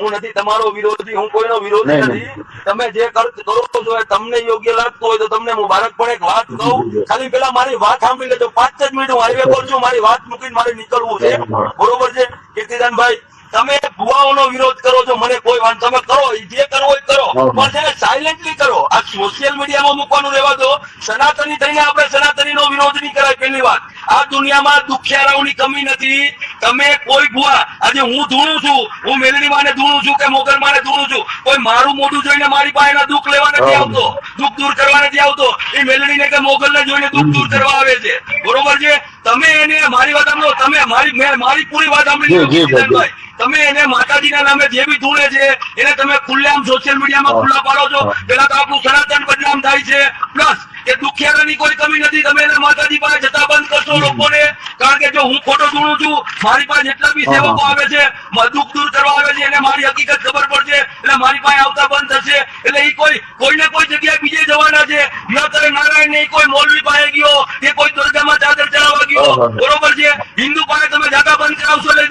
હું નથી તમારો વિરોધી હું કોઈનો વિરોધી નથી. તમે જે કર- છો એ તમને યોગ્ય લાગતું હોય તો તમને મુબારક પણ એક વાત કહું. ખાલી પેલા મારી વાત સાંભળી લેજો. પાંચ જ મિનિટ હું હાઈવે પર છું મારી વાત મૂકીને મારે નીકળવું છે. બરોબર છે? કીર્તિદાનભાઈ તમે ભુવાઓનો વિરોધ કરો છો મને કોઈ વાંધો તમે કરો જે કરવો હોય કરો. પણ છે સાયલેન્ટલી કરો. આ સોશિયલ મીડિયામાં મૂકવાનું રહેવા દો. સનાતની થઈને આપણે સનાતનીનો વિરોધ નહીં કરાય પહેલી વાત. આ દુનિયામાં દુખિયારાઓની કમી નથી. તમે કોઈ ભુવા આજે હું ધૂણું છું હું મેલડી માને ધૂણું છું કે મોગલ માને ધૂણું છું કોઈ મારું મોઢું જોઈને મારી પાસે દુઃખ લેવા નથી આવતો દુઃખ દૂર કરવા નથી આવતો. એ મેલડીને કે મોગલને જોઈને દુઃખ દૂર કરવા આવે છે. બરોબર છે? તમે એને મારી વાત સાંભળો તમે મારી મારી પૂરી વાત સાંભળી તમે એને માતાજીના નામે જે બી ધૂળે છે એને તમે ખુલ્લેઆમ સોશિયલ મીડિયામાં ખુલ્લા પાડો છો. પેલા તો આપણું સનાતન બદનામ થાય છે. પ્લસ કે દુખિયારાની કોઈ કમી નથી. તમે એને માતાજી પાસે જતા બંધ કરશો લોકોને. કારણ કે જો હું ખોટો ધૂણું છું મારી પાસે જેટલા બી. સેવકો આવે છે દુઃખ દૂર કરવા આવે છે એને મારી હકીકત ખબર પડશે. એટલે મારી પાસે આવતા બંધ થશે. એટલે એ કોઈ કોઈને કોઈ જગ્યાએ બીજે જવાના છે. ન કરે નારાયણ ને કોઈ મોલવી પાસે ગયો કે કોઈ દુર્ગામાં ચાદર ચડાવવા ગયો. બરોબર છે? હિન્દુ પાસે તમે જાગા બંધ કરાવશો એટલે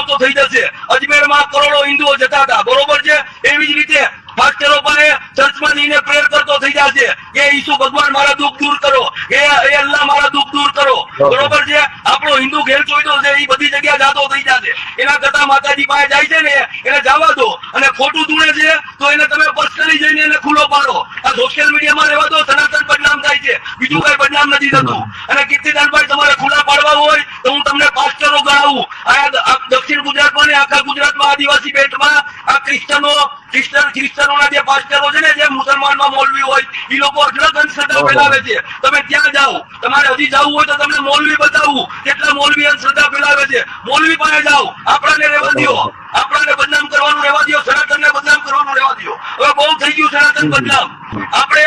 ચ- થઈ જશે. અજમેરમાં કરોડો હિન્દુઓ જતા હતા. બરોબર છે? એવી જ રીતે ફાસ્ટરો પાસે ચર્ચમાં જઈને પ્રેયર કરતો થઈ જશે. કે ઈસુ ભગવાન મારા દુઃખ દૂર કરો. કે એ અલ્લાહ મારા દુઃખ દૂર કરો. બરોબર. છે? આપણો હિન્દુ ઘેર ચોઈતો છે એ બધી જગ્યા જાતો થઈ જશે. એના કરતા માતાજી પાસે જાય છે ને એને જવા દો. અને ખોટું ધૂણે છે તો એને તમે પર્સનલી જઈને એને ખુલ્લો પાડો. આ સોશિયલ મીડિયામાં રહેવા દો સનાતન બદનામ થાય છે. બીજું કઈ બદનામ નથી થતું. અને કીર્તિદાનભાઈ તમારે ખુલ્લા પાડવા હોય તો હું તમને પાસ્ટરો ગણાવું. આ આ દક્ષિણ ગુજરાતમાં ને આખા ગુજરાતમાં આદિવાસી બેલ્ટમાં આ ક્રિશ્ચનો ક્રિશ્ચન ક્રિશ્ચનોના જે પાસ્ટરો છે ને જે મુસલમાનમાં મોલવી હોય એ લોકો અઢળક અંધશ્રદ્ધા ફેલાવે છે. તમે ત્યાં જાઓ. તમારે હજી જવું હોય તો તમને મોલવી બતાવું. કેટલા મોલવી અંધશ્રદ્ધા ફેલાવે છે. મોલવી પાસે જાઓ. આપણાને રહેવા દો આપણાને બદનામ કરવાનું રહેવા દો સનાતનને બદનામ કરવાનું રહેવા દો હવે બહુ થઈ ગયું સનાતન બદનામ. આપણે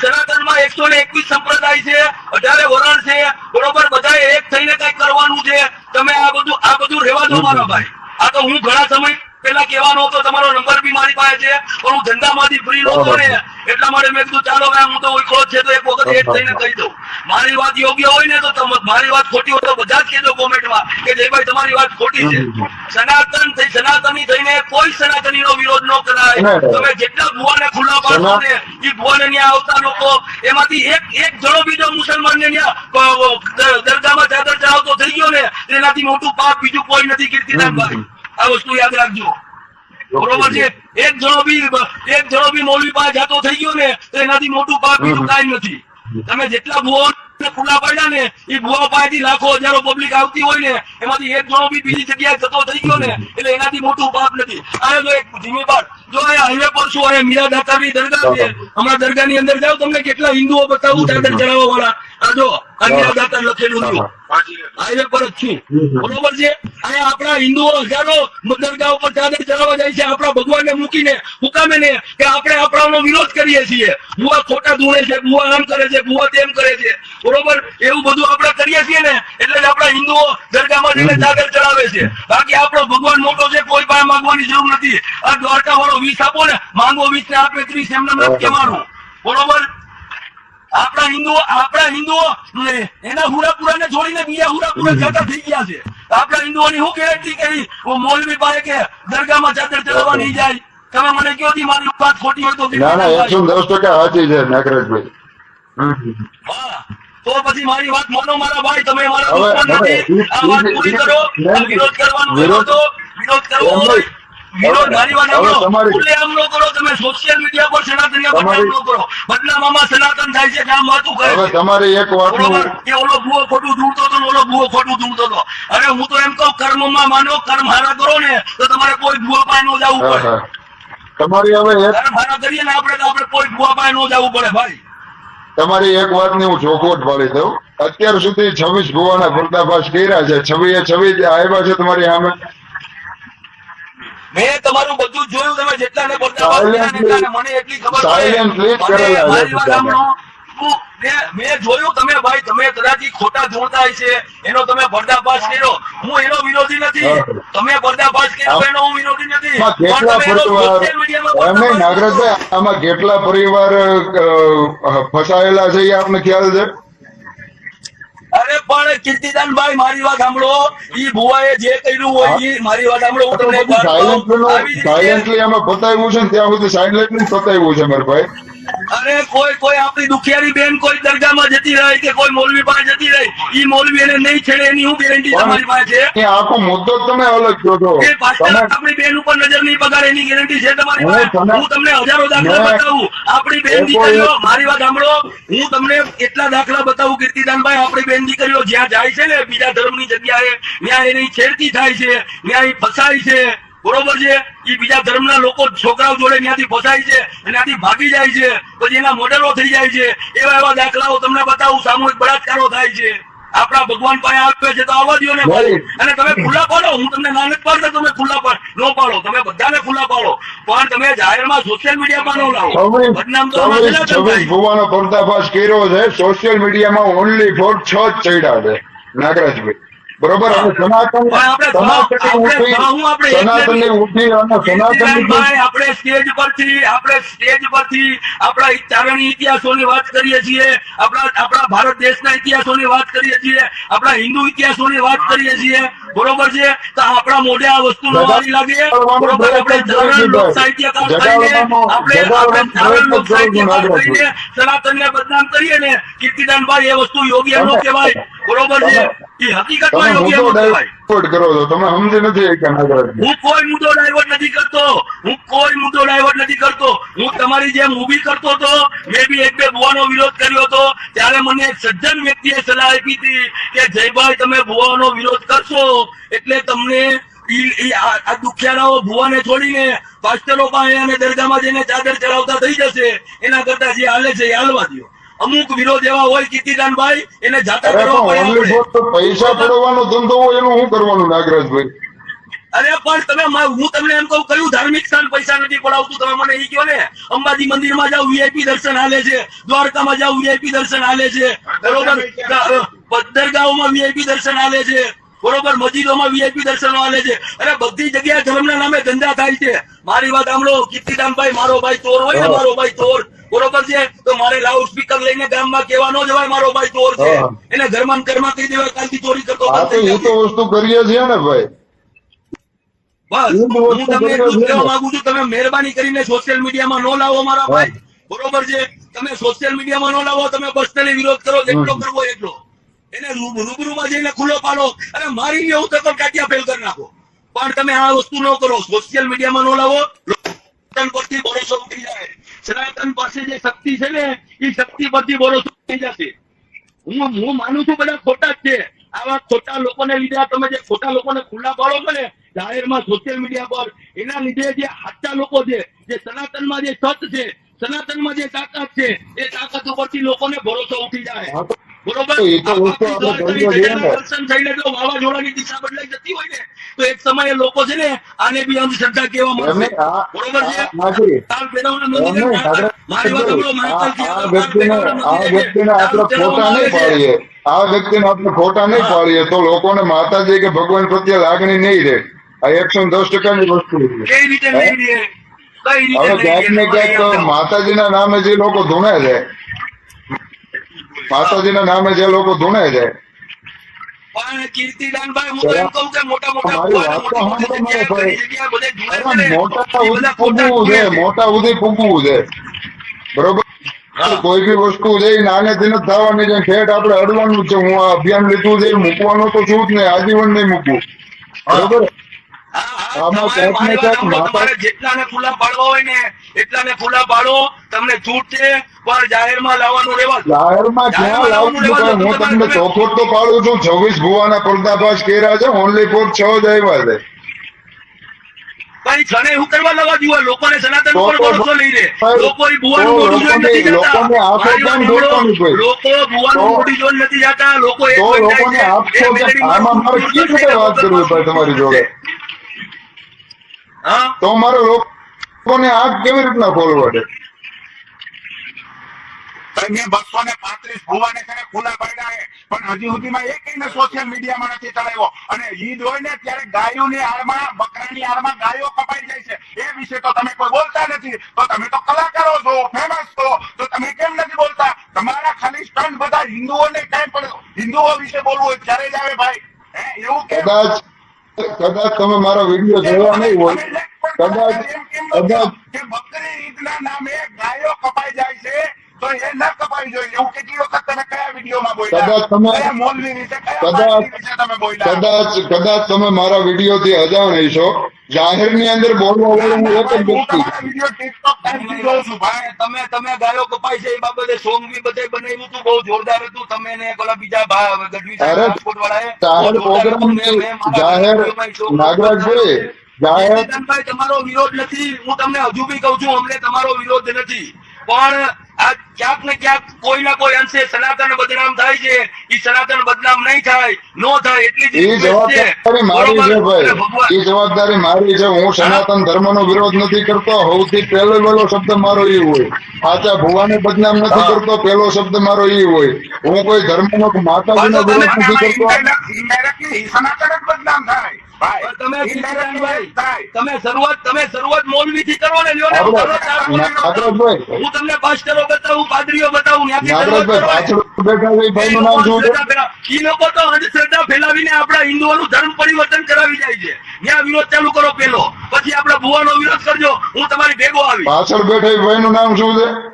સનાતનમાં એકસો ને એકવીસ સંપ્રદાય છે. અઢારે વરણ છે. બરોબર? બધા એક થઈને કઈ કરવાનું છે. તમે આ બધું આ બધું રહેવા દો મારા ભાઈ. આ તો હું ઘણા સમય પેલા કહેવાનો હતો તમારો નંબર બી મારી પાસે છે પણ હું ધંધામાંથી ફ્રી નહોતો ને એટલા માટે મેં કીધું ચાલો ભાઈ હું તો એકલો છે તો એક વખત એડ થઈને કહી દઉં. મારી વાત યોગ્ય હોય ને તો મારી વાત ખોટી હોય તો બધા જ કહેજો કોમેન્ટમાં કે જયભાઈ તમારી વાત ખોટી છે. સનાતન થઈ સનાતની થઈને કોઈ સનાતનીનો વિરોધ ન કરાય. ના, ના. તમે જેટલા ભુવાને ખુલ્લા પાડો ને એ ભુવાને ત્યાં આવતા લોકો એમાંથી એક એક જણો બીજો મુસલમાનને ત્યાં અ, દ- દરગાહમાં ચાદર ચડાવતો થઈ ગયો ને એનાથી મોટું પાપ બીજું કોઈ નથી કીર્તિદાનભાઈ આ વસ્તુ યાદ રાખજો. બરોબર છે? એક જણો બી એક જણો બી મૌલવી પાસે જાતો થઈ ગયો ને તો એનાથી મોટું પાપ બીજું કાંઈ નથી. તમે જેટલા ભુવાઓ ખુલ્લા પડ્યા ને એ ભુવા પાસેથી લાખો હજારો પબ્લિક આવતી હોય ને એમાંથી એક જણો બી બીજી જગ્યાએ જતો થઈ ગયો ને એટલે એનાથી મોટું પાપ નથી. આ જો એક જિમ્મેદાર જો આ હાઈવે પર શું અહીંયા મીરા દાતારની દરગાહ છે હમણાં દરગાહની અંદર જાઓ તમને કેટલા હિન્દુઓ બતાવું ચાદર ચડાવવા વાળા જો આ લખેલું છે. હાઈવે પર જ છું. બરોબર છે? અહીંયા આપણા હિન્દુઓ હજારો દરગાહ ઉપર ચાદર ચડાવવા જાય છે. આપણા ભગવાનને મૂકીને હુકામે ને કે આપણે આપણાનો વિરોધ કરીએ છીએ. ભુવા ખોટા ધૂણે છે ભુવા આમ કરે છે ભુવા તેમ કરે છે. બરોબર? એવું બધું આપણે કરીએ છીએ ને એટલે જ આપણા હિન્દુઓ દરગાહમાં જઈને ચાદર ચડાવે છે. બાકી આપણો ભગવાન મોટો છે કોઈ પાસે માંગવાની જરૂર નથી. આ દ્વારકા વાળો વીસ આપો ને માંગો વીસ ને આપે ત્રીસ એમને નથી કહેવાનું. બરોબર? આપણા હિન્દુઓ આપણા હિન્દુઓ એના હુરાપુરા ને છોડીને બીજા હુરાપુરા જતા થઈ ગયા છે. આપણા હિન્દુઓની શું ગેરંટી કરી? મોલવી પાસે કે દરગાહમાં ચાદર ચલાવવા નહીં જાય? તમે મને કયો થી મારી વાત ખોટી હોય તો ના ના એકસો દસ ટકા સાચી છે નાગરાજભાઈ. હા. તો પછી મારી વાત માનો મારા ભાઈ તમે મારા દુશ્મન નથી. આ વાત પૂરી કરો. વિરોધ કરવાનો વિરોધ- કરવો હોય. વિરોધ મારી વાત સાંભળો. તમારી- ખુલ્લેઆમ ન કરો તમે સોશિયલ મીડિયા પર સનાતનીય બદનામ તમારી- કરો. બદનામમાં સનાતન થાય છે કે આમ વાતું કરે હવે છે? તમારે એક વાત કે ઓલો ભૂવો ખોટું ઢૂંઢતો હતો ઓલો ભૂવો ખોટું ઢૂંઢતો હતો. અરે હું તો એમ કહું કર્મમાં માનો કર્મ હારા કરો ને તો તમારે કોઈ ભૂવા પાસે ન જવું પડે. તમારી હવે એક કર્મ હારા કરીએ ને આપણે તો આપણે કોઈ ભૂવા પાસે ન જવું પડે ભાઈ. તમારી એક વાતની હું ચોખવટ પાડી દઉં. અત્યાર સુધી છવ્વીસ ગોવાના પર્દાફાશ કર્યા છે. છવ્વીએ છવ્વીસ આવ્યા છે તમારી સામે. મેં તમારું બધું જોયું તમે જેટલાને એટલાને મને એટલી ખબર મારી વાત સાંભળો મેં- જોયું તમે ભાઈ તમે કદાચ ખોટા જોડતા છે એનો તમે પર્દાફાશ કર્યો. હું એનો વિરોધી નથી. તમે પર્દાફાશ કર્યો એનો હું વિરોધી નથી. નાગરાજભાઈ આમાં કેટલા પરિવાર ફસાયેલા છે એ આપને ખ્યાલ છે? અરે પણ કીર્તિદાનભાઈ મારી વાત સાંભળો. ઈ ભુવાએ જે કર્યું હોય ઈ મારી વાત સાંભળો. હું તમને. સાયલેન્ટલી આમાં પતાવ્યું છે ત્યાં સુધી સાયલેન્ટલી પતાવ્યું છે મારા ભાઈ. અરે કોઈ કોઈ આપણી દુખિયારી બેન કોઈ દરગાહમાં જતી રહે કે કોઈ મોલવી પાસે જતી રહે ઈ મોલવી એને નહીં છેડે એની હું ગેરંટી તમારી પાસે છે. આખો મુદ્દો તમે અલગ કહો છો. કે આપણી બેન ઉપર નજર નહીં બગાડે એની ગેરંટી છે તમારી પાસે. તમને- હું તમને હજારો દાખલા બતાવું. આપણી બેન દીકરીઓ મારી વાત સાંભળો. હું તમને એટલા દાખલા બતાવું કીર્તિદાનભાઈ આપણી બેન દીકરીઓ જ્યાં જાય છે ને બીજા ધર્મની જગ્યાએ ત્યાં એની છેડતી થાય છે ત્યાં એ ફસાય છે. બરોબર છે? એ બીજા ધર્મના લોકો છોકરાઓ જોડે ત્યાંથી ફસાય છે અને ત્યાંથી ભાગી જાય છે. પછી એના મોડેલો થઈ જાય છે. એવા એવા દાખલાઓ તમને બતાવું. સામૂહિક બળાત્કારો થાય છે. આપણા ભગવાન પાસે આવે છે તો આવવા દો ને. અને તમે ખુલ્લા પાડો. હું તમને ના નથી પાડતો તમે ખુલ્લા પાડ. નો પાડો. તમે બધાને ખુલ્લા પાડો. પણ તમે જાહેરમાં સોશિયલ મીડિયામાં ન લાવો. બદનામ તો. ભુવાનો પર્દાફાશ કર્યો છે. સોશિયલ મીડિયામાં ઓનલી ફોર છ જ ચડ્યા છે. નાગરાજભાઈ. બરોબર? અને સનાતન આપણે ઉઠી અને સનાતન આપણે સ્ટેજ પરથી આપણે સ્ટેજ પરથી આપણા ચારણી ઇતિહાસોની વાત કરીએ છીએ. આપણા આપણા ભારત દેશના ઇતિહાસોની વાત કરીએ છીએ. આપણા હિન્દુ ઇતિહાસોની વાત કરીએ છીએ. બરોબર છે? તો આપણા મોઢે આ વસ્તુ નો વારી લાગે. બરોબર? આપણે ચારણ લોક સાહિત્યકાર થઈને આપણે આપણે ચારણ લોક સાહિત્યકાર થઈને સનાતનને બદનામ કરીએ ને કીર્તિદાનભાઈ એ વસ્તુ યોગ્ય ન કહેવાય. બરોબર છે? એ હકીકતમાં યોગ્ય ડાયવર્ટ કરો છો. તમે સમજી નથી કે હું કોઈ મુદ્દો ડાયવર્ટ નથી કરતો. હું કોઈ મુદ્દો ડાયવર્ટ નથી કરતો. હું તમારી જેમ ઊભી કરતો હતો. મેં બી એક બે ભુવાનો વિરોધ કર્યો હતો. ત્યારે મને એક સજ્જન વ્યક્તિએ સલાહ આપી હતી કે જયભાઈ તમે ભુવાનો વિરોધ કરશો એટલે તમને આ દુખિયારાઓ ભુવાને છોડીને પાસ્ટરો પાસે અને દરગાહમાં જઈને ચાદર ચડાવતા થઈ જશે. એના કરતા જે હાલે છે એ હાલવા દો અમુક વિરોધ એવા હોય કીર્તિદાનભાઈ એને જાતા કરવા પૈસા પડવાનો ધંધો હોય એનું શું કરવાનું નાગરાજભાઈ? અરે પણ તમે હું તમને એમ કહું કયું ધાર્મિક સ્થાન પૈસા નથી પડાવતું? તમે મને એ કહો ને અંબાજી મંદિરમાં જાઓ વીઆઈપી દર્શન હાલે છે દ્વારકામાં જાઓ વીઆઈપી દર્શન હાલે છે બરોબર? દરગાહોમાં વીઆઈપી દર્શન હાલે છે બરોબર? મસ્જિદોમાં વીઆઈપી દર્શનો હાલે છે. અરે બધી જગ્યાએ ધર્મના નામે ધંધા થાય છે. મારી વાત સાંભળો કીર્તિદાનભાઈ મારો ભાઈ ચોર હોય ને મારો ભાઈ ચોર બરોબર છે તો મારે લાઉડ સ્પીકર લઈને ગામમાં કહેવા ન જવાય મારો ભાઈ ચોર છે એને ઘરમાં ઘરમાં કહી દેવાય કાલથી ચોરી કરતો આ તો એ તો વસ્તુ કરીએ છીએ ને ભાઈ બસ હું તમને એટલું કહેવા માંગુ છું તમે મહેરબાની કરીને સોશિયલ મીડિયામાં નો લાવો મારા ભાઈ બરોબર છે તમે સોશિયલ મીડિયામાં નો લાવો તમે પર્સનલી વિરોધ કરો જેટલો કરવો એટલો એને રૂબરૂમાં જઈને ખુલ્લો પાડો અને મારી એવું તો કાટિયા ફેલ કરી નાખો પણ તમે આ વસ્તુ ન કરો સોશિયલ મીડિયામાં ન લાવો પરથી ભરોસો ઉઠી જાય સનાતન પાસે જે શક્તિ છે ને, એ શક્તિ પરથી ભરોસો થઈ જશે. હું હું માનું છું બધા ખોટા જ છે. આવા ખોટા લોકોને લીધે તમે જે ખોટા લોકોને ખુલ્લા પાડો છો ને, જાહેરમાં સોશિયલ મીડિયા પર, એના લીધે જે સાચા લોકો છે, જે સનાતનમાં જે સત છે, સનાતનમાં જે તાકાત છે, એ તાકાત ઉપરથી લોકોને ભરોસો ઉઠી જાય. બરોબર? વ્યક્તિ તો ને. વાવાઝોડાની દિશા બદલાઈ જતી હોય ને તો એક સમયે લોકો છે ને આને બી બરોબર છે? આ- મારી વાત આ- આ વ્યક્તિને આ આપણે ખોટા નહીં. પાડીએ. આ તો લોકોને માતાજી કે ભગવાન પ્રત્યે લાગણી નહીં રહે. આ એકસો દસ ટકાની વસ્તુ રહે? કઈ રીતે હવે ક્યાંક ને ક્યાંક માતાજીના નામે જે લોકો ધૂણે છે માતાજીના નામે જે લોકો ધૂણે છે પણ કીર્તિદાનભાઈ, હું તો એમ કહું કે મોટા ખોટા પૂગવું છે બરોબર? કોઈ બી વસ્તુ છે એ નાનેથી નથી થવાની છે ઠેઠ આપણે અડવાનું છે હું આ અભિયાન લીધું છે મૂકવાનું તો છું જ નહીં આજીવન નહીં મૂકવું. બરોબર? હા, હા, આમાં તમારે ને મારી વાત ક્યાંક સાંભળો, માતા- તમારે જેટલાને ખુલ્લા પાડવા હોય ને એટલાને ખુલ્લા પાડો તમને છૂટ છે પણ જાહેરમાં લાવવાનું રહેવા જાહેરમાં ક્યાં લાવું હું તમને ચોખવટ તો પાડું છું. છવ્વીસ ભુવાના પર્દાફાશ કર્યા છે. ઓનલી ફોર છ જ આવ્યા છે. કઈ ક્ષણે હું કરવા લવા દીધું લોકોને સનાતન ઉપર ભરોસો નહીં રહે લોકો ભુવાનું મોઢું જોઈને નથી જતા. લોકોને આંખો મારી વાત કેમ સાંભળો, જોડવાની કોઈ? લોકો ભુવાનું મોઢું જોઈને નથી જતા. લોકો એક તો વખત જાય લોકોને આપશો એ કે મેલેડીમાં આમાં મારે કેવી રીતે વાત કરવી તમારી જોડે? હા? તો મારો લોકોને આંખ કેવી રીતના ખોલવા દે? મેં બસો ને પાંત્રીસ ભુવાને છે ખુલ્લા પડ્યા છે. પણ હજી સુધીમાં એકને સોશિયલ મીડિયામાં નથી ચડાવ્યો. અને ઈદ હોય ને ત્યારે ગાયોની આડમાં બકરાની આડમાં ગાયો કપાઈ જાય છે. એ વિશે તો તમે કોઈ બોલતા નથી. તો તમે તો કલાકારો છો ફેમસ છો. તો તમે કેમ નથી બોલતા? તમારા ખાલી સ્ટન્ટ બધા હિન્દુઓને ટાઈમ પડે હિન્દુઓ વિશે બોલવું હોય ત્યારે જ આવે ભાઈ. હે એવું કેમ? કદાચ કદાચ તમે મારો વીડિયો જોયા નહીં હોય. કદાચ કદાચ બોલ્યા. કદાચ તમે- કયા મૌલવી વિશે કયા કદાચ- તમે બોલ્યા? કદાચ કદાચ તમે મારા વીડિયો થી અજાણ હશો જાહેરની અંદર બોલવા વાળો હું એક જ વ્યક્તિ. વીડિયો ટિકટોક ટાઈમથી જોઉં છું ભાઈ. તમે તમે ગાયો કપાય છે એ બાબતે સોંગ બી બધે બનાવ્યું હતું બહુ જોરદાર હતું. તમે ને પેલા બીજા ગઢવી રાજકોટ વાળાએ જાહેર પ્રોગ્રામ જાહેર નાગરાજભાઈ જાહેર તમારો વિરોધ નથી. હું તમને હજુ બી કહું છું અમને તમારો વિરોધ નથી. પણ આ ક્યાંક ને ક્યાંક કોઈ ના કોઈ અંશે સનાતન છે એ સનાતન બદનામ નહીં થાય નો થાય એટલી જ એ request છે. જવાબદારી મારી છે ભાઈ. એ જવાબદારી મારી છે. હું સનાતન ધર્મ નો વિરોધ નથી કરતો. સૌથી પહેલો પહેલો શબ્દ મારો એ હોય. પાછા ભુવાને બદનામ નથી કરતો પહેલો શબ્દ મારો એ હોય. હું કોઈ ધર્મ નો માતાજી નો પણ તો વિરોધ નથી કરતો. સનાતન બદનામ થાય. તમે શરૂઆત તમે શરૂઆત મૌલવી થી કરો ને હું બતાવું પાદરીઓ બતાવું ને. એ નું નામ શું છે ઈ લોકો તો અંધશ્રદ્ધા ફેલાવીને આપણા હિન્દુઓનું ધર્મ પરિવર્તન કરાવી જાય છે. ત્યાં વિરોધ ચાલુ કરો પેલો. પછી આપણા ભુવાનો વિરોધ કરજો હું તમારી ભેગો આવી. પાછળ બેઠા ભાઈ નું નામ શું છે હે, મારું નામ રાજ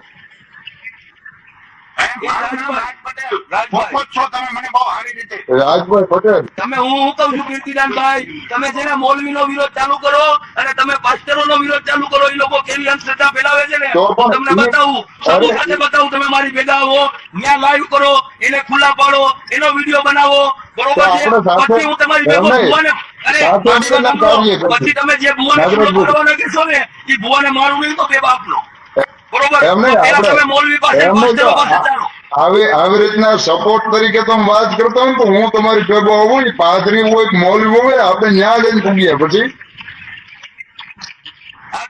પટેલ રાજભાઈ. ઓળખો જ છો તમે મને બહુ સારી રીતે. રાજભાઈ પટેલ. તમે હું હું કઉ છું કીર્તિદાનભાઈ? તમે છે મોલવી નો વિરોધ ચાલુ કરો અને તમે પાસ્ટરોનો વિરોધ ચાલુ કરો એ લોકો કેવી અંધશ્રદ્ધા ફેલાવે છે ને? તમને બતાવું સબૂત સાથે બતાવું તમે મારી ભેગા આવો ત્યાં લાઈવ કરો એને ખુલ્લા પાડો એનો વીડિયો બનાવો બરોબર છે? પછી હું તમારી ભેગો ભુવાને અરે. પછી તમે જે ભુવાને ખુલ્લો કહેશો ને એ ભુવાને મારું નહીં તો બે બાપનો. આવી આવી રીતના સપોર્ટ તરીકે તમે વાત કરતા હોય તો હું તમારી ભેગો આવું ને પાદરી હોય મૌલવી હોય આપણે ન્યા જઈને પૂગીએ. પછી?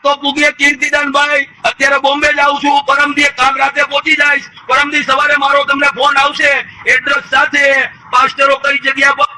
તો પૂગે કીર્તિદાનભાઈ અત્યારે બોમ્બે જાઉં છું પરમદી કામ રાતે પહોંચી જઈશ. પરમદી સવારે મારો તમને ફોન આવશે. એડ્રેસ સાથે પાસ્ટરો કઈ જગ્યા પર